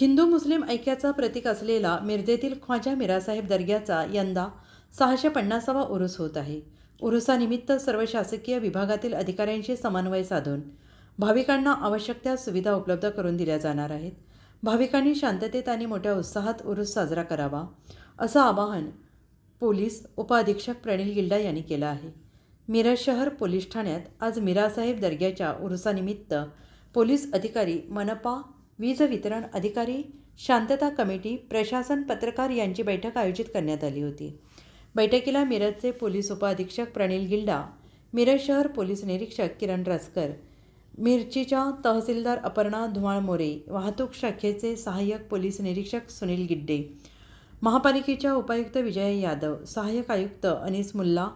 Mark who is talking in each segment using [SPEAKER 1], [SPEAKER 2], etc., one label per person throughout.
[SPEAKER 1] हिंदू मुस्लिम ऐक्याचा प्रतीक असलेला मिरजेतील ख्वाजा मिरासाहेब दर्ग्याचा यंदा सहाशे पन्नासावा उरूस होत आहे. उरुसानिमित्त सर्व शासकीय विभागातील अधिकाऱ्यांशी समन्वय साधून भाविकांना आवश्यक त्या सुविधा उपलब्ध करून दिल्या जाणार आहेत. भाविकांनी शांततेत आणि मोठ्या उत्साहात उरूस साजरा करावा असं आवाहन पोलीस उपअधीक्षक प्रणील गिल्डा यांनी केलं आहे. मिरज शहर पोलीस ठाण्यात आज मिरासाहेब दर्ग्याच्या उरुसानिमित्त पोलीस अधिकारी मनपा वीज वितरण अधिकारी शांतता कमिटी प्रशासन पत्रकार यांची बैठक आयोजित करण्यात आली होती. बैठकीला मिरजचे पोलीस उपअधीक्षक प्रणील गिल्डा मिरज शहर पोलीस निरीक्षक किरण रसकर मिरचीच्या तहसीलदार अपर्णा धुमाळ मोरे वाहतूक शाखेचे सहाय्यक पोलीस निरीक्षक सुनील गिड्डे महापालिकेच्या उपायुक्त विजय यादव सहाय्यक आयुक्त अनिस मुल्ला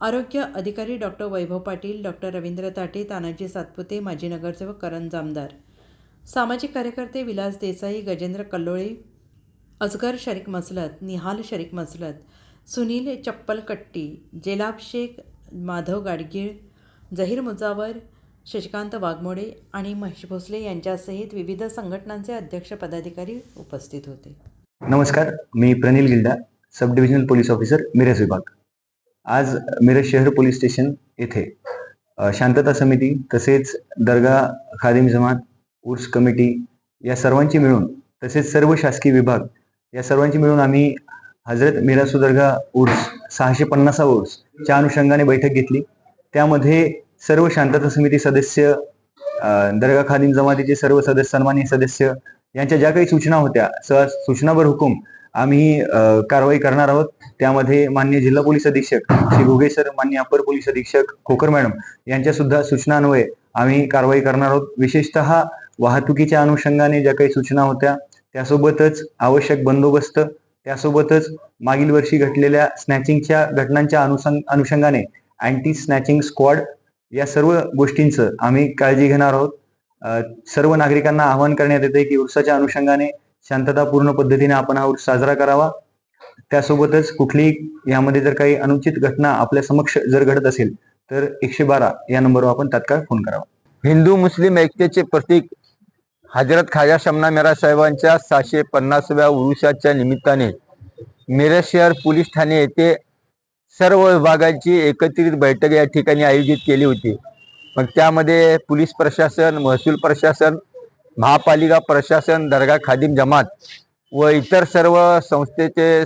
[SPEAKER 1] आरोग्य अधिकारी डॉक्टर वैभव पाटील डॉक्टर रवींद्र ताटे तानाजी सातपुते माजी नगरसेवक करण जामदार सामाजिक कार्यकर्ते विलास देसाई गजेंद्र कल्लोळे अजगर शरीक मसलत निहाल शरीक मसलत सुनील चप्पलकट्टी जेलाब शेख माधव गाडगीळ जहीर मुजावर शशिकांत वाघमोडे आणि महेश भोसले यांच्यासहित विविध संघटनांचे अध्यक्ष पदाधिकारी उपस्थित होते.
[SPEAKER 2] नमस्कार मी Pranil Gilda sub divisional police officer Miraj विभाग. आज मिरज शहर पोलीस स्टेशन येथे शांतता समिती तसेच दर्गा खादिम जमात उर्स कमिटी या सर्वांची मिळून तसेच सर्व शासकीय विभाग या सर्वांची मिळून आम्ही हजरत मिरा सुदर्गा उर्स सहाशे पन्नासा उर्सच्या अनुषंगाने बैठक घेतली. त्यामध्ये सर्व शांतता समिती सदस्य दर्गा खादीम जमातीचे सर्व सदस्य सन्मान्य सदस्य यांच्या ज्या काही सूचना होत्या स सूचनावर हुकूम आम्ही कारवाई करणार आहोत. त्यामध्ये मान्य जिल्हा पोलीस अधीक्षक श्री घुगे सर मान्य अपर पोलीस अधीक्षक खोकर मॅडम यांच्या सुद्धा सूचनान्वये आम्ही कारवाई करणार आहोत. विशेषतः वाहतुकीच्या अनुषंगाने ज्या काही सूचना होत्या त्यासोबतच आवश्यक बंदोबस्त त्यासोबतच मागील वर्षी घडलेल्या स्नॅचिंगच्या घटनांच्या अनुसंग अनुषंगाने अँटी स्नॅचिंग स्क्वॉड या सर्व गोष्टींचं आम्ही काळजी घेणार आहोत. सर्व नागरिकांना आवाहन करण्यात येते की उर्साच्या अनुषंगाने शांततापूर्ण पद्धतीने आपण हा उर्स साजरा करावा. त्यासोबतच कुठलीही यामध्ये जर काही अनुचित घटना आपल्या समक्ष जर घडत असेल तर एकशे बारा या नंबरवर आपण तात्काळ फोन करावा.
[SPEAKER 3] हिंदू मुस्लिम ऐक्याचे प्रतीक हजरत खाजा शमना मेरा साहेबांच्या सहाशे पन्नासव्या उरुषाच्या निमित्ताने मिरज शहर पोलीस ठाणे येथे सर्व विभागांची एकत्रित बैठक या ठिकाणी आयोजित केली होती. मग त्यामध्ये पोलीस प्रशासन महसूल प्रशासन महापालिका प्रशासन दर्गा खादिम जमात व इतर सर्व संस्थेचे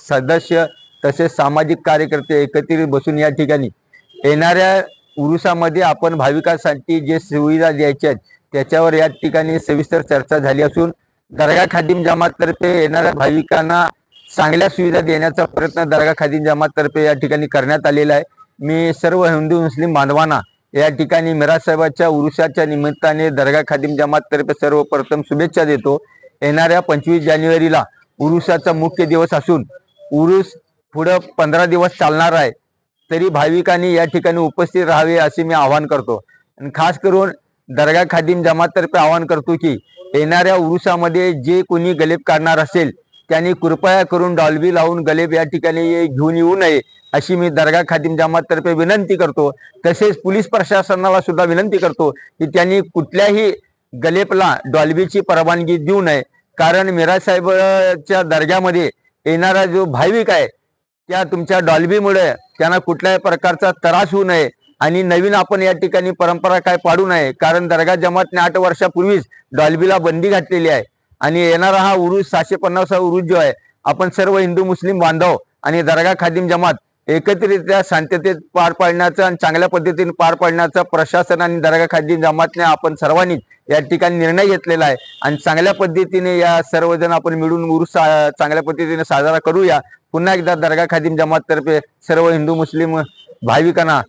[SPEAKER 3] सदस्य तसेच सामाजिक कार्यकर्ते एकत्रित बसून या ठिकाणी येणाऱ्या उरुसामध्ये आपण भाविकांसाठी जे सुविधा द्यायच्या आहेत त्याच्यावर या ठिकाणी सविस्तर चर्चा झाली असून दर्गा खादिम जमाततर्फे येणाऱ्या भाविकांना चांगल्या सुविधा देण्याचा प्रयत्न दर्गा खादिम जमाततर्फे या ठिकाणी करण्यात आलेला आहे. मी सर्व हिंदू मुस्लिम बांधवांना या ठिकाणी मिराज साहेबाच्या निमित्ताने दर्गा खादिम जमाततर्फे सर्वप्रथम शुभेच्छा देतो. येणाऱ्या पंचवीस जानेवारीला उरुसाचा मुख्य दिवस असून उरुस पुढं पंधरा दिवस चालणार आहे. तरी भाविकांनी या ठिकाणी उपस्थित राहावे असे मी आवाहन करतो. आणि खास करून दर्गा खादिम जमाततर्फे आवाहन करतो की येणाऱ्या उरुसामध्ये जे कोणी गलेब काढणार असेल त्यांनी कृपया करून डॉल्बी लावून गलेब या ठिकाणी घेऊन येऊ नये अशी मी दर्गा खादिम जमाततर्फे विनंती करतो. तसेच पोलीस प्रशासनाला सुद्धा विनंती करतो की त्यांनी कुठल्याही गलेपला डॉल्बीची परवानगी देऊ नये. कारण मिराज साहेबच्या दर्ग्यामध्ये येणारा जो भाविक आहे त्या तुमच्या डॉल्बीमुळे त्यांना कुठल्याही प्रकारचा त्रास होऊ नये. आणि नवीन आपण या ठिकाणी परंपरा काय पाडू नये. कारण दर्गा जमातने आठ वर्षापूर्वीच डॉल्बीला बंदी घातलेली आहे. आणि येणारा हा उरुस सहाशे पन्नासा उरुस जो आहे आपण सर्व हिंदू मुस्लिम बांधव आणि दर्गा खादिम जमात एकत्रितरित्या शांततेत पार पाडण्याचा आणि चांगल्या पद्धतीने पार पाडण्याचा प्रशासन आणि दर्गा खादिम जमातने आपण सर्वांनी या ठिकाणी निर्णय घेतलेला आहे. आणि चांगल्या पद्धतीने या सर्वजण आपण मिळून उरुस सा- चांगल्या पद्धतीने साजरा करूया. पुन्हा एकदा दर्गा खादिम जमाततर्फे सर्व हिंदू मुस्लिम भाविकांना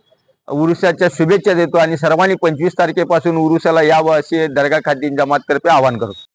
[SPEAKER 3] उरुसाच्या शुभेच्छा देतो आणि सर्वांनी पंचवीस तारखेपासून उरुसाला यावं असे दर्गा जमात जमाततर्फे आवाहन करतो.